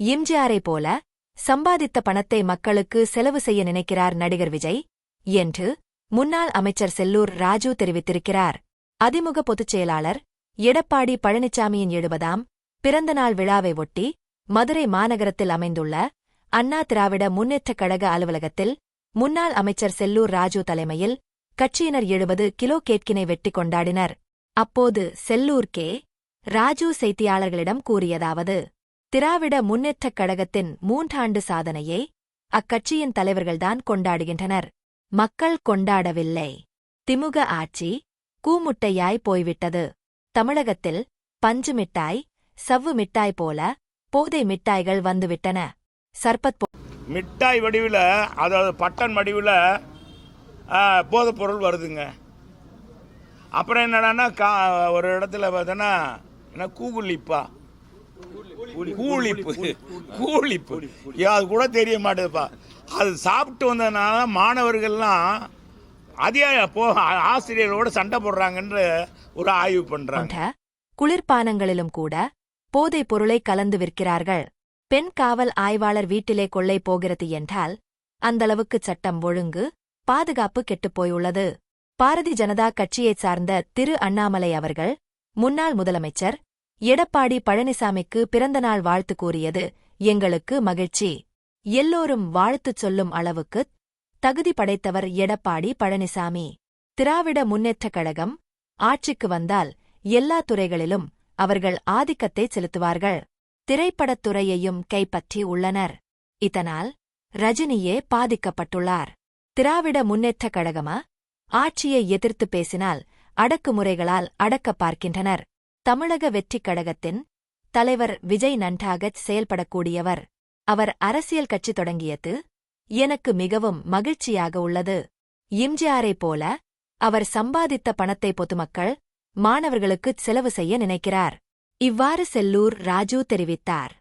எம்ஜிஆரை போல சம்பாதித்த பணத்தை மக்களுக்கு செலவு செய்ய நினைக்கிறார் நடிகர் விஜய் என்று முன்னாள் அமைச்சர் செல்லூர் ராஜு தெரிவித்திருக்கிறார். அதிமுக பொதுச் செயலாளர் எடப்பாடி பழனிசாமியின் எழுபதாம் பிறந்தநாள் விழாவை ஒட்டி மதுரை மாநகரத்தில் அமைந்துள்ள அண்ணா திராவிட முன்னேற்றக் கழக அலுவலகத்தில் முன்னாள் அமைச்சர் செல்லூர் ராஜு தலைமையில் கட்சியினர் எழுபது கிலோ கேட்கினை வெட்டி கொண்டாடினர். அப்போது செல்லூர் கே. ராஜு செய்தியாளர்களிடம் கூறியதாவது திராவிட முன்னேற்றக் கழகத்தின் மூன்றாண்டு சாதனையை அக்கட்சியின் தலைவர்கள்தான் கொண்டாடுகின்றனர். மக்கள் கொண்டாடவில்லை. திமுக ஆட்சி கூமுட்டையாய் போய்விட்டது. தமிழகத்தில் பஞ்சு மிட்டாய் சவ்வு மிட்டாய் போல போதை மிட்டாய்கள் வந்துவிட்டன. சர்பத் மிட்டாய் வடிவில் அதாவது பட்டன் வடிவில் போதைப் பொருள் வருதுங்க. அப்புறம் என்னடான்னா கா ஒரு இடத்துல பார்த்தோன்னா என்ன கூகுளிப்பா கூலிப்பு கூலிப்பு அது கூட தெரிய மாட்டேதுப்பா. அது சாப்பிட்டு வந்ததுனால மாணவர்கள்லாம் அதே போ ஆசிரியரோட சண்டை போடுறாங்கன்ற ஒரு ஆய்வு பண்ணுறாங்க போன்ற குளிர்பானங்களிலும் கூட போதைப் பொருளை கலந்து விற்கிறார்கள். பெண் காவல் ஆய்வாளர் வீட்டிலே கொள்ளை போகிறது என்றால் அந்தளவுக்கு சட்டம் ஒழுங்கு பாதுகாப்பு கெட்டுப் போயுள்ளது. பாரதி ஜனதா கட்சியைச் சார்ந்த திரு அண்ணாமலை அவர்கள் முன்னாள் முதலமைச்சர் எடப்பாடி பழனிசாமிக்கு பிறந்தநாள் வாழ்த்து கூறியது எங்களுக்கு மகிழ்ச்சி. எல்லோரும் வாழ்த்துச் சொல்லும் அளவுக்குத் தகுதி படைத்தவர் எடப்பாடி பழனிசாமி. திராவிட முன்னேற்றக் கழகம் ஆட்சிக்கு வந்தால் எல்லா துறைகளிலும் அவர்கள் ஆதிக்கத்தை செலுத்துவார்கள். திரைப்படத் துறையையும் கைப்பற்றி உள்ளனர். இதனால் ரஜினியே பாதிக்கப்பட்டுள்ளார். திராவிட முன்னேற்றக் கழகமா? ஆட்சியை எதிர்த்து பேசினால் அடக்குமுறைகளால் அடக்கப் பார்க்கின்றனர். தமிழக வெற்றிக் கழகத்தின் தலைவர் விஜய் நன்றாகச் செயல்படக்கூடியவர். அவர் அரசியல் கட்சி தொடங்கியது எனக்கு மிகவும் மகிழ்ச்சியாக உள்ளது. எம்ஜிஆரைப் போல அவர் சம்பாதித்த பணத்தை பொதுமக்கள் மாணவர்களுக்குச் செலவு செய்ய நினைக்கிறார். இவ்வாறு செல்லூர் ராஜு தெரிவித்தார்.